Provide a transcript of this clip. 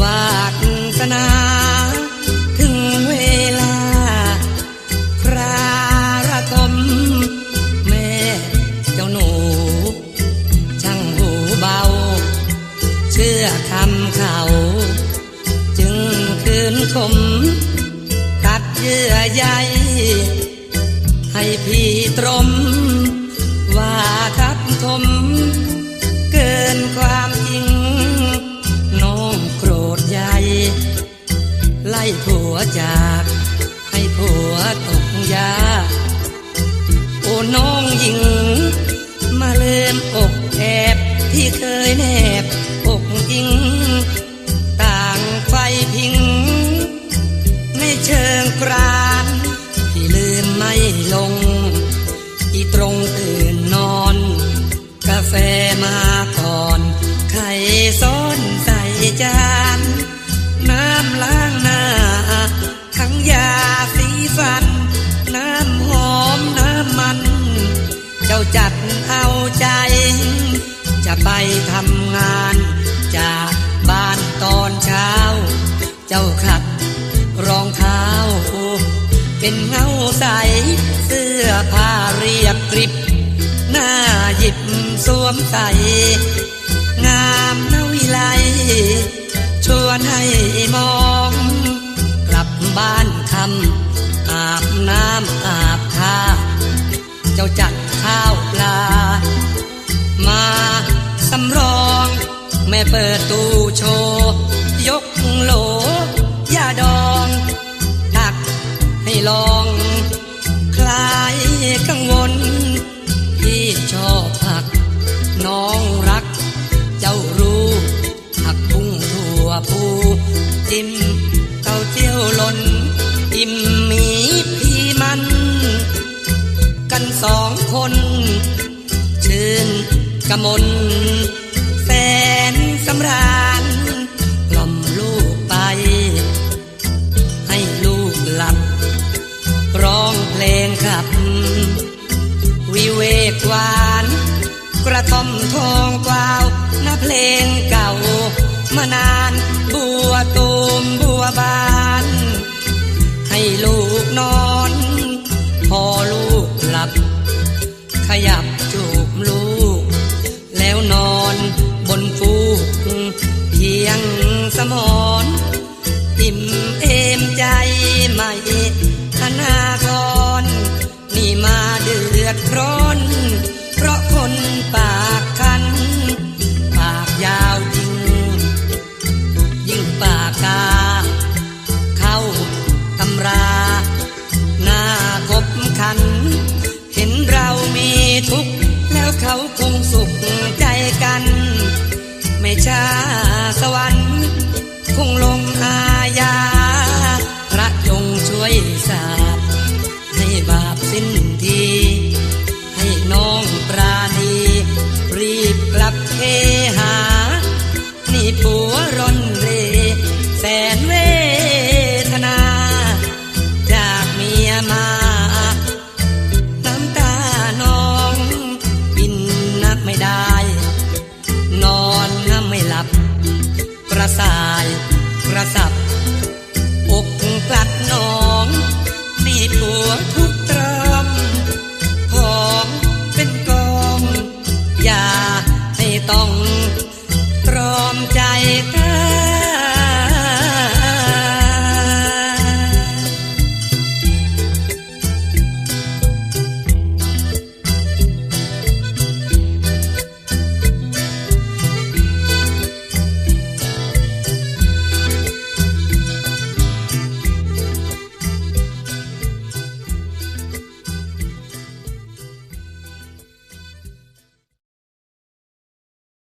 วาสนา ถึงเวลาคราระทมแม่เจ้าหนู ช่างหูเบา เชื่อคำเขา จึงคืนคม ตัดเยื่อใยให้พี่ตรม ว่าทับทม เกินความ ผัวจาก ให้ผัวตกยา โอ้น้องหญิง มาเลิมอกแอบที่เคยแนบอกอิง ต่างไฟพิง ในเชิงกราน ที่ลืมไม่ลง ที่ตรง เอาใจ จะไปทำงาน จากบ้านตอนเช้า เจ้าขัดรองเท้า เป็นเงาใส เสื้อผ้าเรียบกริบ หน้าหยิบสวมใส งามนาวิไลชวนให้มอง กลับบ้านคำอาบน้ำอาบท่า เจ้าจัดข้าวปลา มาสำรอง แม่เปิดตู้โชว์ยกโหลยาดอง ตักให้ลอง คลายกังวล พี่ชอบผัก น้องรัก เจ้ารู้ผักบุ้งถั่วพูจิ้มเต้าเจี้ยวหล่นอิ่ม สองคน ชื่นกมลแสนสำราญกล่อมลูกไป ให้ลูกหลับ ร้องเพลงขับ วิเวกหวาน กระท่อมทองกวาวนะเพลงเก่ามานานบัวตูมบัวบาน ให้ลูกนอน ขยับจูบลูก แล้วนอนบนฟูกเพียงสมอนอิ่มเอมใจไม่ธนากรนี่มาเดือดร้อน ไม่ช้าสวรรค์คงล ระสายกระสับอกกลัดน้องตีตัวทุ